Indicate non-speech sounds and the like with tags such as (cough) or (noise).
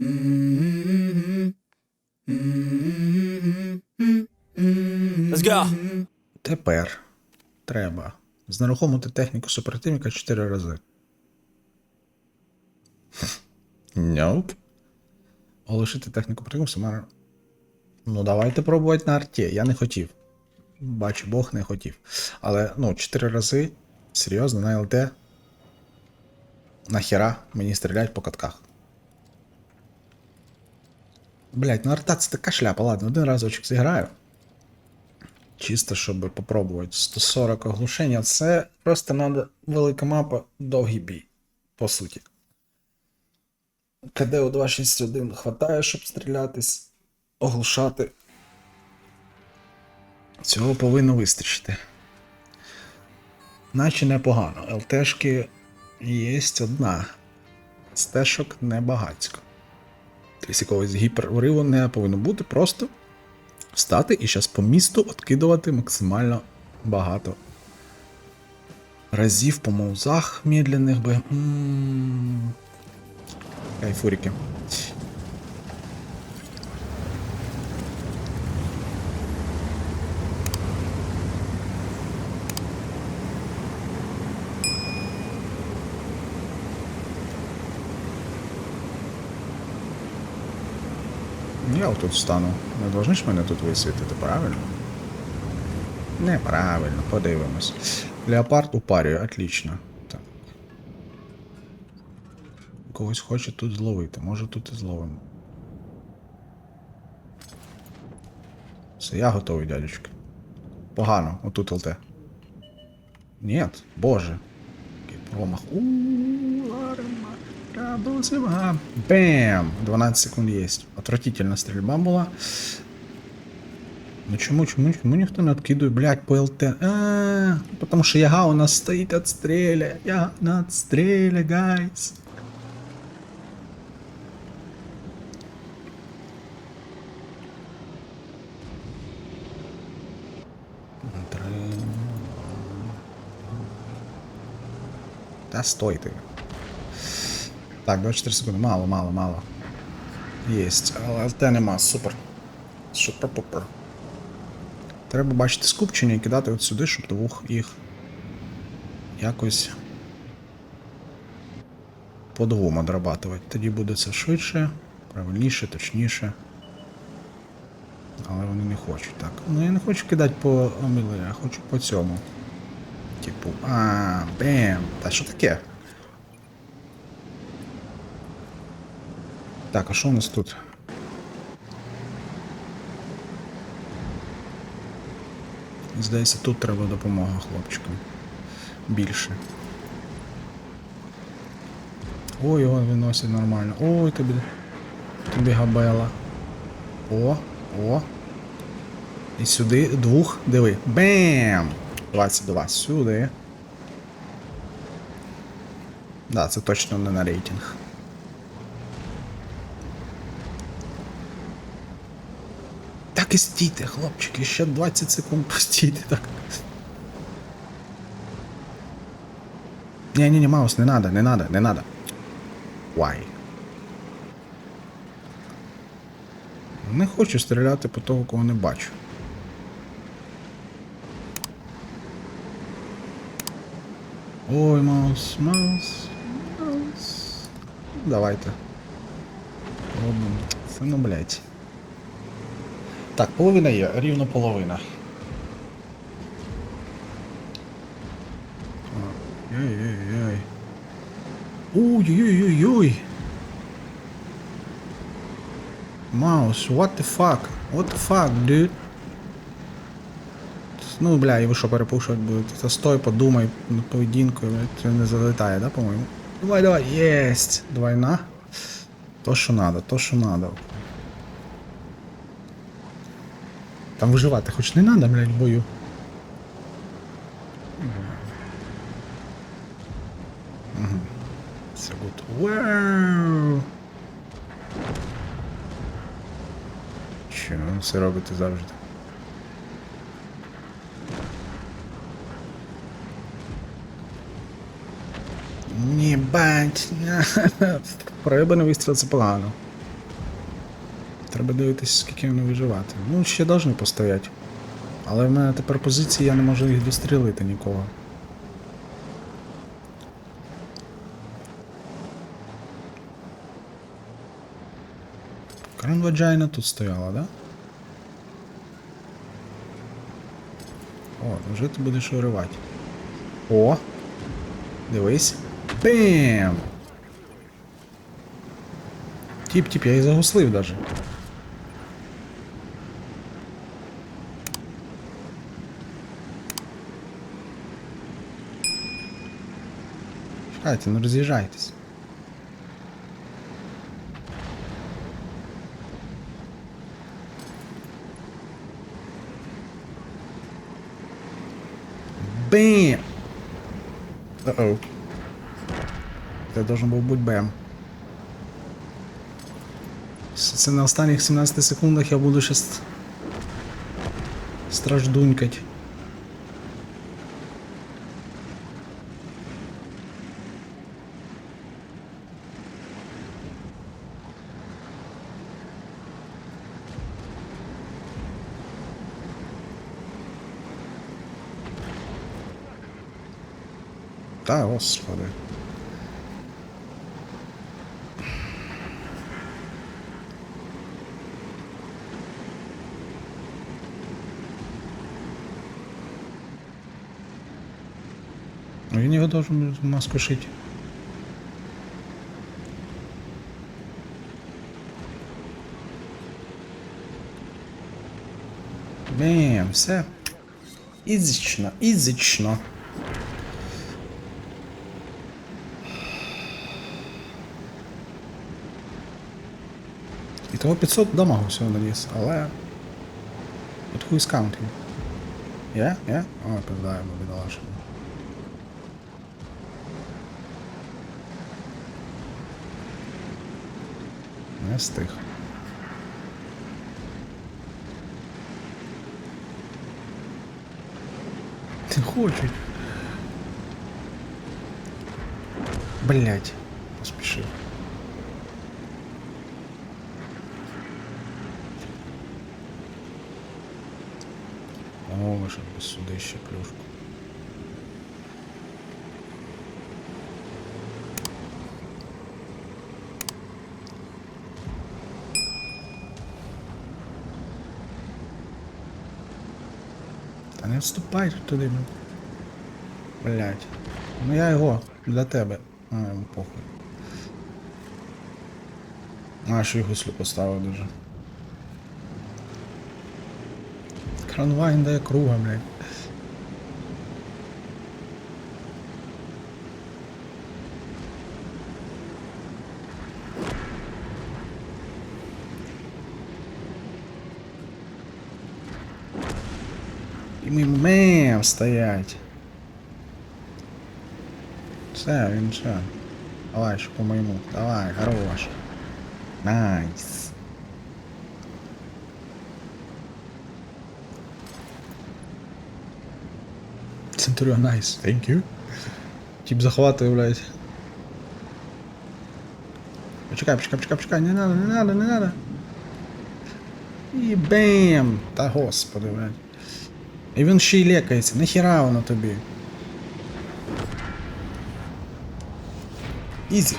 Let's go. Тепер треба знерухомити техніку супротивника 4 рази. Nope. Оголошити техніку противника сама. Ну, давайте пробувати на арті. Я не хотів. Бачу, Бог не хотів. Але, ну, 4 рази. Серйозно, на ЛТ. Нахіра мені стрілять по катках. Блять, ну арта така шляпа, ладно, один разочок зіграю. Чисто, щоб попробувати. 140 оглушення. Це просто треба велика мапа, довгий бій. По суті. КД у 261 хватає, щоб стрілятись, оглушати. Цього повинно вистачити. Наче непогано. ЛТшки є одна. Стешок небагацько. Якогось гіперуриву не повинно бути, просто встати і зараз по місту откидувати максимально багато. Разів по маузах медленних би. Кайфуріки. Я отут стану. Не должны ж мене тут висвітити, правильно? Неправильно, подивимось. Леопард упарює, отлично. Так. Когось хоче тут зловити, може тут і зловимо. Все, я готовий, дядечки. Погано, отут ЛТ. Нет, боже. Який промах. Бэм! 12 секунд есть. Отвратительна стрільба була. Ну чому, чому, чому ніхто не откидує, блядь, по ЛТ? А, потому що яга у нас стоїть отстреля. Яга на отстреле, гайс. Та стой ти. Так, 24 секунди. Мало, мало, мало. Єсть. Але ЛТ нема, супер. Супер-пупер. Треба бачити скупчення і кидати от сюди, щоб двох їх якось по двом одрабатувати. Тоді буде це швидше, правильніше, точніше. Але вони не хочуть так. Ну я не хочу кидати по оміле, я хочу по цьому. Типу, а, бем. Та що таке? Так, а що у нас тут? Здається, тут треба допомога хлопчикам. Більше. Ой, його виносить нормально. Ой, тобі. Тобі габела. О, о. І сюди двох, диви. Бем! 22. Сюди. Да, це точно не на рейтинг. Так і стійте, хлопчики, ще 20 секунд постійте так. Ні, ні, ні, Маус, не надо, не надо, не надо. Why? Не хочу стріляти по того, кого не бачу. Ой, Маус, Маус, Маус. Давайте. Робимо. Це ну, блядь. Так, половина є, рівно половина. Ой-ой-ой. Ой-ой-ой-ой. Маус, what the fuck? What the fuck, dude? Ну, бля, і ви що перепушувати будете? Застой, подумай над поведінкою, це не залетає, да, по-моєму? Давай, давай, єсть! Двойна. То, що надо, то, що надо. Там виживати хоч не надо, блядь, в бою. Все гуд. Вау! Що, все робите завжди? Ні, бать. (laughs) Проєбаний вистріл це погано. Треба дивитися, скільки вони виживати. Ну, ще повинні постояти. Але в мене тепер позиції, я не можу їх дострілити нікого. Кран Ваджайна тут стояла, да? О, вже ти будеш уривати. О! Дивись. Бем! Тіп-тіп, я їх загуслив даже. Чекайте, ну роз'їжджайтесь. Бэм! О-оу. Це должен бути бем. С- Це на останніх 17 секундах я буду щас страждунькать. Та, господи. Ну, Він його должен маску шити. Бем, все. Ізично, ізично. І того 500 дамагу всього наніс, але. От who is counting? Я? Я? О, пиздаємо, бідолашимо. Не встиг. Не хочуть. Блять, Лише без сюди ще плюшку. Та не вступай туди. ну. Блять. Ну я його для тебе. А, йому похуй. А, що його сліп поставив дуже. Кранвайн дає круга, блядь. І ми мем стоять. Все, він все. Давай, що по моєму. Давай, хорош. Найс. Центурион найс. Thank you. Тип захватывай, блядь. Почекай, почекай, почекай, почекай, не надо, не надо, не надо. І бем! Та господи, блядь. І він ще й лякається. Нахіра воно тобі? Ізі.